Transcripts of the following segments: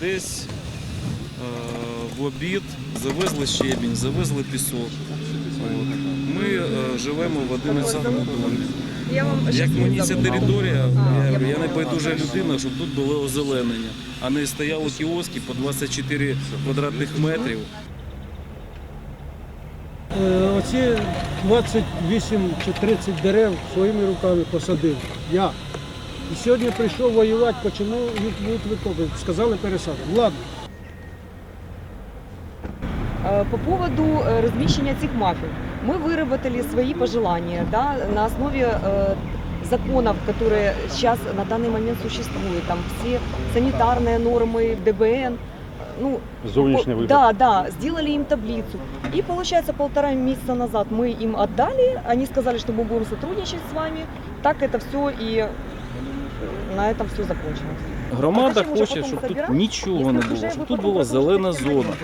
Десь е, в обід завезли щебінь, завезли пісок. От. Ми е, живемо в 11 домі. Як мені ця територія, я, я не байдужа людина, щоб тут було озеленення, а не стояли кіоски по 24 квадратних метрів. Е, Оці 28 чи 30 дерев своїми руками посадив. Я. І сьогодні прийшов воювати, почему їх будуть викопувати. Сказали пересадити. Ладно. Э, По поводу э, размещения этих мафий. Мы выработали свои пожелания да, на основе э, законов, которые сейчас на данный момент существуют. Там все санитарные нормы, ДБН. Ну, Зовнішній по- вигляд. Да, да, сделали им таблицу. И получается полтора месяца назад мы им отдали, они сказали, что мы будем сотрудничать с вами. Так это все и на этом все закончилось. Громада Зачем уже хоче, потім щоб тут нічого Если не було, вы щоб тут була зелена зона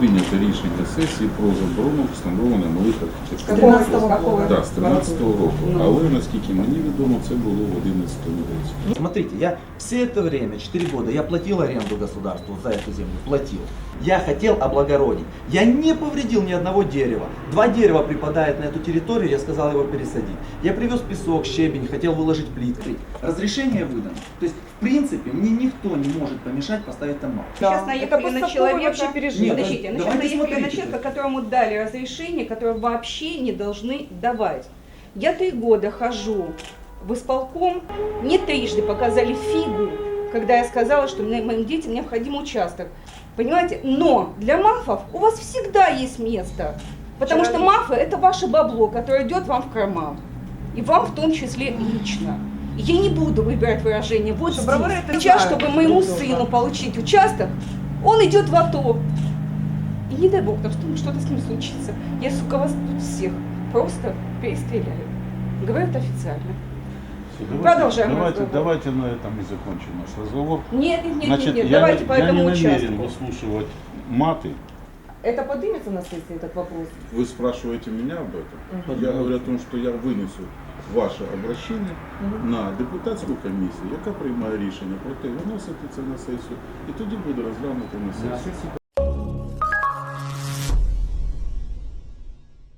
аренду. Прийнято рішення сесії про заборону встановлення малих архітектурних. Какого какого? Так, з 13-го року. Але наскільки мені відомо, це було в 11 році. Смотрите, я все это время, 4 года, я платил аренду государству за эту землю, платил. Я хотел облагородить. Я не повредил ни одного дерева. Два дерева припадает на эту территорию, я сказал его пересадить. Я привез песок, щебень, хотел выложить плитки. Разрешение выдано. То есть, в принципе, мне никто не может помешать поставить там мат. Сейчас Это наехали на просто человека. вообще пережить. Нет, Подождите, сейчас давайте наехали на смотрите. человека, которому дали разрешение, которое вообще не должны давать. Я три года хожу в исполком, мне трижды показали фигу, когда я сказала, что мне- моим детям необходим участок. Понимаете? Но для мафов у вас всегда есть место. Потому что мафы это ваше бабло, которое идет вам в карман. И вам в том числе лично. Я не буду выбирать выражение. Вот здесь. Сейчас, чтобы моему сыну получить участок, он идет в АТО. И не дай бог, там что- что-то с ним случится. Я, сука, вас тут всех просто перестреляю. Говорят официально. Продолжаем Давайте, разговор. давайте на этом и закончим наш разговор. Нет, нет, нет, Значит, нет, нет. я, давайте не- по я этому не намерен участку. выслушивать маты. Это поднимется на сессии этот вопрос? Вы спрашиваете меня об этом? Мгм. Я говорю о том, що я винесу ваше обращення Мгм. на депутатську комісію, яка приймає рішення про те, виносити це на сесію, і тоді буде розглянуто на сесії.